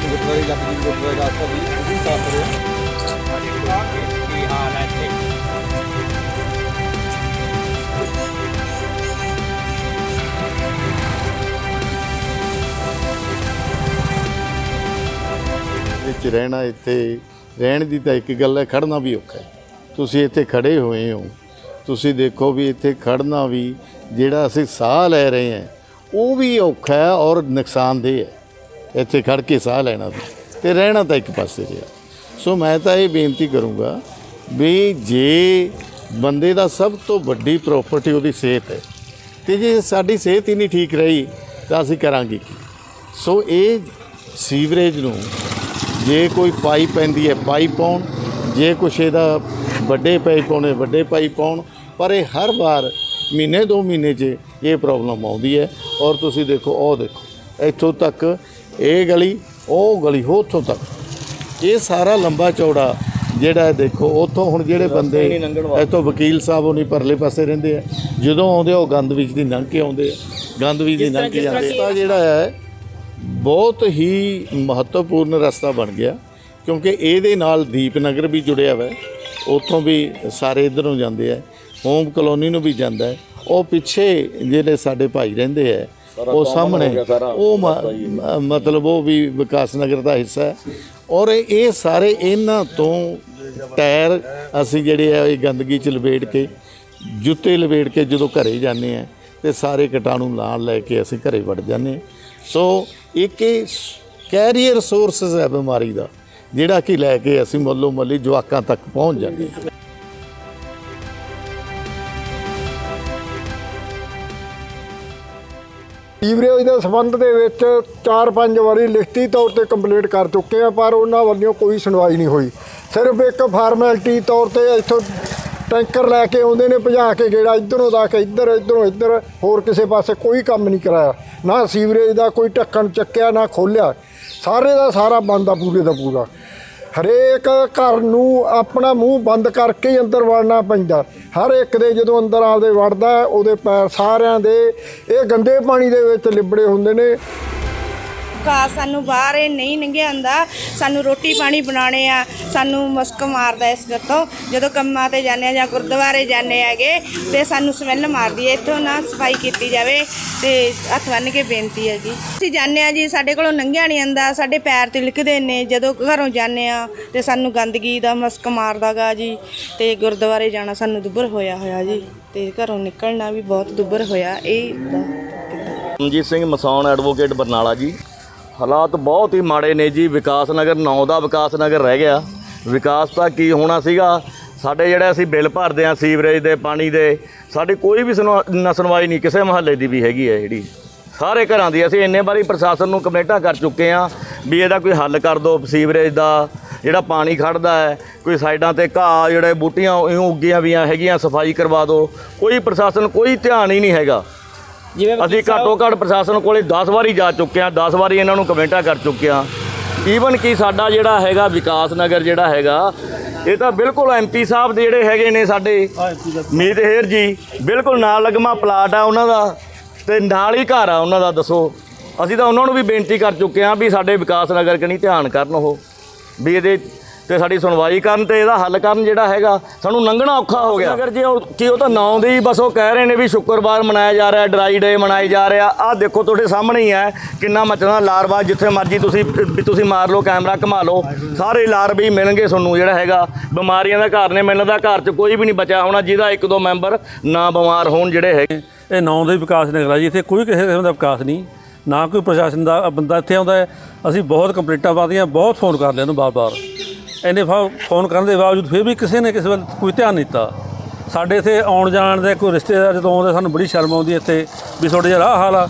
ਗੁਰਦੁਆਰੇ ਜੱਗ ਜੀ ਗੁਰਦੁਆਰੇ ਦਾ ਆਸਾ ਵੀ ਤੁਸੀਂ ਸਾਥ ਰਹੇ ਸਾਡੀ ਬਲਾਕ ਕੀ ਹਾਲ ਹੈ ਤੇ ਵਿੱਚ ਰਹਿਣਾ ਇੱਥੇ ਰਹਿਣ ਦੀ ਤਾਂ ਇੱਕ ਗੱਲ ਹੈ ਖੜਨਾ ਵੀ ਔਖਾ ਹੈ। ਤੁਸੀਂ ਇੱਥੇ ਖੜੇ ਹੋਏ ਹੋ। ਤੁਸੀਂ ਦੇਖੋ ਵੀ ਇੱਥੇ ਖੜਨਾ ਵੀ ਜਿਹੜਾ ਅਸੀਂ ਸਾਹ ਲੈ ਰਹੇ ਹਾਂ, ਉਹ ਵੀ ਔਖਾ ਹੈ ਔਰ ਨੁਕਸਾਨਦੇਹ ਹੈ। ਇੱਥੇ ਖੜ ਕੇ ਸਾਹ ਲੈਣਾ ਵੀ ਤੇ ਰਹਿਣਾ ਤਾਂ ਇੱਕ ਪਾਸੇ ਰਿਹਾ। ਸੋ ਮੈਂ ਤਾਂ ਇਹ ਬੇਨਤੀ ਕਰੂੰਗਾ ਵੀ ਜੇ ਬੰਦੇ ਦਾ ਸਭ ਤੋਂ ਵੱਡੀ ਪ੍ਰਾਪਰਟੀ ਉਹਦੀ ਸਿਹਤ ਹੈ ਤੇ ਜੇ ਸਾਡੀ ਸਿਹਤ ਹੀ ਨਹੀਂ ਠੀਕ ਰਹੀ ਤਾਂ ਅਸੀਂ ਕਰਾਂਗੇ ਕੀ? ਸੋ ਇਹ ਸੀਵਰੇਜ ਨੂੰ ਜੇ ਕੋਈ ਪਾਈਪ ਪੈਂਦੀ ਹੈ ਪਾਈਪ ਪਾਉਣ। ਜੇ ਕੁਛ ਇਹਦਾ ਵੱਡੇ ਪਾਈਪ ਪਾਉਣੇ ਵੱਡੇ ਪਾਈਪ ਪਾਉਣ। ਪਰ ਇਹ ਹਰ ਵਾਰ ਮਹੀਨੇ ਦੋ ਮਹੀਨੇ 'ਚ ਇਹ ਪ੍ਰੋਬਲਮ ਆਉਂਦੀ ਹੈ। ਔਰ ਤੁਸੀਂ ਦੇਖੋ ਉਹ ਦੇਖੋ ਇੱਥੋਂ ਤੱਕ ਇਹ ਗਲੀ ਉਹ ਗਲੀ ਹੋ ਉੱਥੋਂ ਤੱਕ। ਇਹ ਸਾਰਾ ਲੰਬਾ ਚੌੜਾ ਜਿਹੜਾ ਹੈ ਦੇਖੋ ਉੱਥੋਂ ਹੁਣ ਜਿਹੜੇ ਬੰਦੇ ਇੱਥੋਂ ਵਕੀਲ ਸਾਹਿਬ ਉਹ ਨਹੀਂ ਪਰਲੇ ਪਾਸੇ ਰਹਿੰਦੇ ਆ। ਜਦੋਂ ਆਉਂਦੇ ਆ, ਉਹ ਗੰਦ ਵਿੱਚ ਦੀ ਲੰਘ ਕੇ ਆਉਂਦੇ ਆ। ਗੰਦ ਵਿੱਚ ਦੀ ਲੰਘ ਕੇ ਜਾਂਦੇ ਆ। ਜਿਹੜਾ ਹੈ ਬਹੁਤ ਹੀ ਮਹੱਤਵਪੂਰਨ ਰਸਤਾ ਬਣ ਗਿਆ ਕਿਉਂਕਿ ਇਹਦੇ ਨਾਲ ਦੀਪਨਗਰ ਵੀ ਜੁੜਿਆ ਹੋਇਆ ਹੈ ਉੱਥੋਂ ਵੀ ਸਾਰੇ ਇਧਰੋਂ ਜਾਂਦੇ ਆ ਹੋਮ ਕਲੋਨੀ ਨੂੰ ਵੀ ਜਾਂਦਾ ਹੈ ਉਹ ਪਿੱਛੇ ਜਿਹੜੇ ਸਾਡੇ ਭਾਈ ਰਹਿੰਦੇ ਆ ਉਹ ਸਾਹਮਣੇ ਉਹ ਮਤਲਬ ਉਹ ਵੀ ਵਿਕਾਸ ਨਗਰ ਦਾ ਹਿੱਸਾ ਹੈ ਔਰ ਇਹ ਸਾਰੇ ਇਹਨਾਂ ਤੋਂ ਟਾਇਰ ਅਸੀਂ ਜਿਹੜੇ ਆ ਇਹ ਗੰਦਗੀ ਚ ਲਪੇਟ ਕੇ ਜੁੱਤੇ ਲਪੇਟ ਕੇ ਜਦੋਂ ਘਰੇ ਜਾਂਦੇ ਆ ਤੇ ਸਾਰੇ ਕੀਟਾਣੂ ਨਾਲ ਲੈ ਕੇ ਅਸੀਂ ਘਰੇ ਵੜ ਜਾਂਦੇ। ਸੋ ਇੱਕ ਇਹ ਕੈਰੀਅਰ ਸੋਰਸਸ ਹੈ ਬਿਮਾਰੀ ਦਾ, ਜਿਹੜਾ ਕਿ ਲੈ ਕੇ ਅਸੀਂ ਮੱਲੋ ਮੱਲੀ ਜਵਾਕਾਂ ਤੱਕ ਪਹੁੰਚ ਜਾਂਦੇ ਹਾਂ। ਸੀਵਰੇਜ ਦੇ ਸੰਬੰਧ ਦੇ ਵਿੱਚ 4-5 ਵਾਰੀ ਲਿਖਤੀ ਤੌਰ ਤੇ ਕੰਪਲੀਟ ਕਰ ਚੁੱਕੇ ਆ ਪਰ ਉਹਨਾਂ ਵੱਲੋਂ ਕੋਈ ਸੁਣਵਾਈ ਨਹੀਂ ਹੋਈ। ਸਿਰਫ ਇੱਕ ਫਾਰਮੈਲਿਟੀ ਤੌਰ ਤੇ ਇੱਥੋਂ ਟੈਂਕਰ ਲੈ ਕੇ ਆਉਂਦੇ ਨੇ, ਭਜਾ ਕੇ ਗੇੜਾ ਇਧਰੋਂ ਦਾ ਕੇ ਇੱਧਰ, ਇਧਰੋਂ ਇੱਧਰ, ਹੋਰ ਕਿਸੇ ਪਾਸੇ ਕੋਈ ਕੰਮ ਨਹੀਂ ਕਰਾਇਆ। ਨਾ ਸੀਵਰੇਜ ਦਾ ਕੋਈ ਢੱਕਣ ਚੱਕਿਆ, ਨਾ ਖੋਲਿਆ। ਸਾਰੇ ਦਾ ਸਾਰਾ ਬੰਦ ਆ, ਪੂਰੇ ਦਾ ਪੂਰਾ। ਹਰੇਕ ਘਰ ਨੂੰ ਆਪਣਾ ਮੂੰਹ ਬੰਦ ਕਰਕੇ ਹੀ ਅੰਦਰ ਵੜਨਾ ਪੈਂਦਾ। ਹਰ ਇੱਕ ਦੇ ਜਦੋਂ ਅੰਦਰ ਆਪਦੇ ਵੜਦਾ, ਉਹਦੇ ਪੈਰ ਸਾਰਿਆਂ ਦੇ, ਇਹ ਗੰਦੇ ਪਾਣੀ ਦੇ ਵਿੱਚ ਲਿਬੜੇ ਹੁੰਦੇ ਨੇ। ਕਾ ਸਾਨੂੰ ਬਾਹਰ ਇਹ ਨਹੀਂ ਲੰਘਿਆ ਹੁੰਦਾ ਸਾਨੂੰ ਰੋਟੀ ਪਾਣੀ ਬਣਾਉਣੇ ਆ, ਸਾਨੂੰ ਮਸਕ ਮਾਰਦਾ ਇਸ ਗੱਤੋਂ ਜਦੋਂ ਕੰਮਾਂ ਤੇ ਜਾਂਦੇ ਆ ਜਾਂ ਗੁਰਦੁਆਰੇ ਜਾਂਦੇ ਹੈਗੇ, ਤੇ ਸਾਨੂੰ ਸਮੈਲ ਮਾਰਦੀ ਹੈ। ਇੱਥੋਂ ਨਾ ਸਫ਼ਾਈ ਕੀਤੀ ਜਾਵੇ ਤੇ ਹੱਥ ਬੰਨ ਕੇ ਬੇਨਤੀ ਹੈ ਜੀ। ਅਸੀਂ ਜਾਂਦੇ ਆ ਜੀ, ਸਾਡੇ ਕੋਲੋਂ ਲੰਘਿਆ ਨਹੀਂ ਆਂਦਾ ਸਾਡੇ ਪੈਰ ਤਿਲਕਦੇ ਨੇ, ਜਦੋਂ ਘਰੋਂ ਜਾਂਦੇ ਆ ਤੇ ਸਾਨੂੰ ਗੰਦਗੀ ਦਾ ਮੁਸਕ ਮਾਰਦਾਗਾ ਜੀ। ਤੇ ਗੁਰਦੁਆਰੇ ਜਾਣਾ ਸਾਨੂੰ ਦੁੱਬਰ ਹੋਇਆ ਹੋਇਆ ਜੀ, ਤੇ ਘਰੋਂ ਨਿਕਲਣਾ ਵੀ ਬਹੁਤ ਦੁੱਬਰ ਹੋਇਆ। ਇਹ ਰਣਜੀਤ ਸਿੰਘ ਮਸੌਣ ਐਡਵੋਕੇਟ ਬਰਨਾਲਾ ਜੀ। ਹਾਲਾਤ ਬਹੁਤ ਹੀ ਮਾੜੇ ਨੇ ਜੀ। ਵਿਕਾਸ ਨਗਰ 9 ਦਾ ਵਿਕਾਸ ਨਗਰ ਰਹਿ ਗਿਆ। ਵਿਕਾਸ ਤਾਂ ਕੀ ਹੋਣਾ ਸੀਗਾ? ਸਾਡੇ ਜਿਹੜੇ ਅਸੀਂ ਬਿੱਲ ਭਰਦੇ ਆ ਸੀਵਰੇਜ ਦੇ, ਪਾਣੀ ਦੇ, ਸਾਡੀ ਕੋਈ ਵੀ ਸੁਣਵਾ- ਨਾ ਸੁਣਵਾਈ ਨਹੀਂ, ਕਿਸੇ ਮਹੱਲੇ ਦੀ ਵੀ ਹੈਗੀ ਹੈ ਜਿਹੜੀ। ਸਾਰੇ ਘਰਾਂ ਦੀ ਅਸੀਂ ਇੰਨੇ ਵਾਰੀ ਪ੍ਰਸ਼ਾਸਨ ਨੂੰ ਕਮੇਟਾਂ ਕਰ ਚੁੱਕੇ ਆ ਵੀ ਇਹਦਾ ਕੋਈ ਹੱਲ ਕਰ ਦਿਓ ਸੀਵਰੇਜ ਦਾ, ਜਿਹੜਾ ਪਾਣੀ ਖੜਦਾ ਹੈ, ਕੋਈ ਸਾਈਡਾਂ ਤੇ ਘਾਹ, ਜਿਹੜੇ ਬੂਟੀਆਂ ਇਉਂ ਉੱਗੀਆਂ ਵੀਆਂ ਹੈਗੀਆਂ, ਸਫ਼ਾਈ ਕਰਵਾ ਦਿਓ ਕੋਈ ਪ੍ਰਸ਼ਾਸਨ ਕੋਈ ਧਿਆਨ ਹੀ ਨਹੀਂ ਹੈਗਾ। ਅਸੀਂ ਘੱਟੋ ਘੱਟ ਪ੍ਰਸ਼ਾਸਨ ਕੋਲੇ 10 ਵਾਰੀ ਜਾ ਚੁੱਕੇ ਆ 10 ਵਾਰੀ ਇਹਨਾਂ ਨੂੰ ਕਮੈਂਟਾਂ ਕਰ ਚੁੱਕੇ ਆ ਈਵਨ ਕਿ ਸਾਡਾ ਜਿਹੜਾ ਹੈਗਾ ਵਿਕਾਸ ਨਗਰ ਜਿਹੜਾ ਹੈਗਾ ਇਹ ਤਾਂ ਬਿਲਕੁਲ ਐਮਪੀ ਸਾਹਿਬ ਦੇ ਜਿਹੜੇ ਹੈਗੇ ਨੇ ਸਾਡੇ ਮੀਤ ਹੇਰ ਜੀ ਬਿਲਕੁਲ ਨਾਲ ਲਗਮਾ ਪਲਾਟ ਆ ਉਹਨਾਂ ਦਾ ਤੇ ਨਾਲ ਹੀ ਘਰ ਆ ਉਹਨਾਂ ਦਾ ਦੱਸੋ। ਅਸੀਂ ਤਾਂ ਉਹਨਾਂ ਨੂੰ ਵੀ ਬੇਨਤੀ ਕਰ ਚੁੱਕੇ ਆ ਵੀ ਸਾਡੇ ਵਿਕਾਸ ਨਗਰ ਕਨੀ ਧਿਆਨ ਕਰਨ ਉਹ ਵੀ ਇਹਦੇ ਤੇ ਸਾਡੀ ਸੁਣਵਾਈ ਕਰਨ ਤੇ ਇਹਦਾ ਹੱਲ ਕਰਨ ਜਿਹੜਾ ਹੈਗਾ ਸਾਨੂੰ ਲੰਘਣਾ ਔਖਾ ਹੋ ਗਿਆ। ਅਗਰ ਜੇ ਉਹ ਕੀ ਉਹ ਤਾਂ ਨਾਂ ਦੇ ਹੀ ਬਸ ਉਹ ਕਹਿ ਰਹੇ ਨੇ ਵੀ ਸ਼ੁੱਕਰਵਾਰ ਮਨਾਇਆ ਜਾ ਰਿਹਾ ਡਰਾਈ ਡੇ ਮਨਾਈ ਜਾ ਰਿਹਾ। ਆਹ ਦੇਖੋ ਤੁਹਾਡੇ ਸਾਹਮਣੇ ਹੀ ਹੈ ਕਿੰਨਾ ਮਚਣਾ ਲਾਰਵਾ ਜਿੱਥੇ ਮਰਜ਼ੀ ਤੁਸੀਂ ਵੀ ਤੁਸੀਂ ਮਾਰ ਲਓ ਕੈਮਰਾ ਘੁਮਾ ਲਓ। ਸਾਰੇ ਲਾਰਵੇ ਹੀ ਮਿਲਣਗੇ ਤੁਹਾਨੂੰ ਜਿਹੜਾ ਹੈਗਾ। ਬਿਮਾਰੀਆਂ ਦਾ ਘਰ ਨੇ ਮੈਨੂੰ ਦਾ ਘਰ 'ਚ ਕੋਈ ਵੀ ਨਹੀਂ ਬਚਿਆ ਹੋਣਾ ਜਿਹਦਾ ਇੱਕ ਦੋ ਮੈਂਬਰ ਨਾ ਬਿਮਾਰ ਹੋਣ ਜਿਹੜੇ ਹੈਗੇ। ਇਹ ਨੌਂ ਦੇ ਵਿਕਾਸ ਨਗਰ ਜੀ ਇੱਥੇ ਕੋਈ ਕਿਸੇ ਕਿਸਮ ਦਾ ਵਿਕਾਸ ਨਹੀਂ। ਨਾ ਕੋਈ ਪ੍ਰਸ਼ਾਸਨ ਦਾ ਬੰਦਾ ਇੱਥੇ ਆਉਂਦਾ ਹੈ। ਅਸੀਂ ਬਹੁਤ ਕੰਪਲੀਟਾਂ ਪਾਦੀਆਂ ਬਹੁਤ ਫੋਨ ਕਰ ਲਿਆ ਉਹਨੂੰ ਬਾਰ-ਬਾਰ। ਇੰਨੇ ਫੋਨ ਕਰਨ ਦੇ ਬਾਵਜੂਦ ਫਿਰ ਵੀ ਕਿਸੇ ਨੇ ਕਿਸੇ ਵੱਲ ਕੋਈ ਧਿਆਨ ਨਹੀਂ ਦਿੱਤਾ। ਸਾਡੇ ਇੱਥੇ ਆਉਣ ਜਾਣ ਦੇ ਕੋਈ ਰਿਸ਼ਤੇਦਾਰ ਜਦੋਂ ਆਉਂਦੇ, ਸਾਨੂੰ ਬੜੀ ਸ਼ਰਮ ਆਉਂਦੀ ਹੈ ਇੱਥੇ ਵੀ ਤੁਹਾਡੇ ਜਿਹੜਾ ਆਹ ਹਾਲ ਆ।